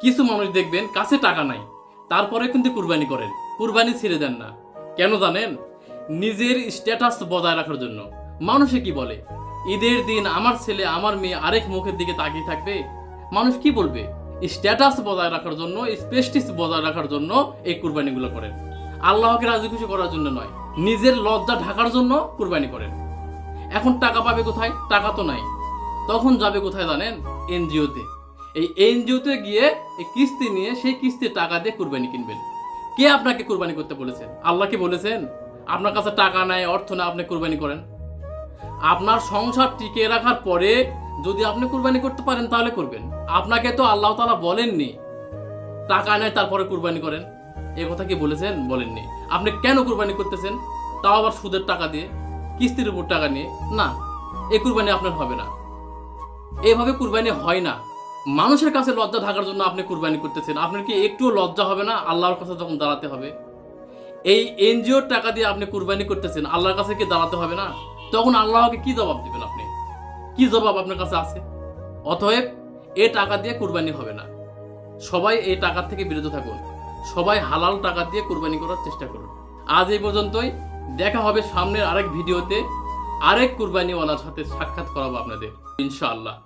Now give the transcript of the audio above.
কিছু মানুষ দেখবেন কাছে টাকা নাই। তারপরে কিন্তু কুরবানি করেন। কুরবানি ছেড়ে দেন না। কেন জানেন? নিজের স্ট্যাটাস বজায় রাখার জন্য। মানুষে কি বলে? ঈদের দিন আমার ছেলে, আমার মেয়ে আরেক মুখের দিকে তাকিয়ে থাকবে? মানুষ কি বলবে? স্ট্যাটাস বজায় রাখার জন্য স্পেস্টিস বজায় রাখার জন্য এই কুরবানিগুলো করেন। আল্লাহকে রাজি খুশি করার জন্য নয়। নিজের লজ্জা ঢাকার জন্য কুরবানি করেন। এখন টাকা পাবে কোথায়? টাকা তো নাই। তখন যাবে কোথায় জানেন? এনজিওতে। এই এনজিওতে গিয়ে এই কিস্তি নিয়ে সেই কিস্তির টাকা দিয়ে কুরবানি কিনবেন। কে আপনাকে কুরবানি করতে বলেছেন আল্লাহ কি বলেছেন? আপনার কাছে টাকা নাই, অর্থ না আপনি কুরবানি করেন। আপনার সংসার টিকে রাখার পরে যদি আপনি কুরবানি করতে পারেন, তাহলে করবেন। আপনাকে তো আল্লাহ তাআলা বলেননি, টাকা নেয় তারপরে কুরবানি করেন। এ কথা কি বলেছেন? বলেননি। আপনি কেন কুরবানি করতেছেন? তাও আবার সুদের টাকা দিয়ে, কিস্তির উপর টাকা নিয়ে? না, এ কুরবানি আপনার হবে না। এভাবে কুরবানি হয় না। মানুষের কাছে লজ্জা থাকার জন্য আপনি কুরবানি করতেছেন। আপনার কি একটুও লজ্জা হবে না? আল্লাহর কাছে যখন দাঁড়াতে হবে, এই এনজিওর টাকা দিয়ে আপনি কুরবানি করতেছেন, আল্লাহর কাছে কি দাঁড়াতে হবে না? তখন আল্লাহকে কি জবাব দিবেন আপনি? কি জবাব আপনার কাছে আছে? অতএব এ টাকা দিয়ে কুরবানি হবে না। সবাই এই টাকা থেকে বিরত থাকুন। সবাই হালাল টাকা দিয়ে কুরবানি করার চেষ্টা করুন। আজ এই পর্যন্তই। দেখা হবে সামনের আরেক ভিডিওতে। আরেক কুরবানিওয়ালার সাথে সাক্ষাৎ করাবো আপনাদের, ইনশাআল্লাহ।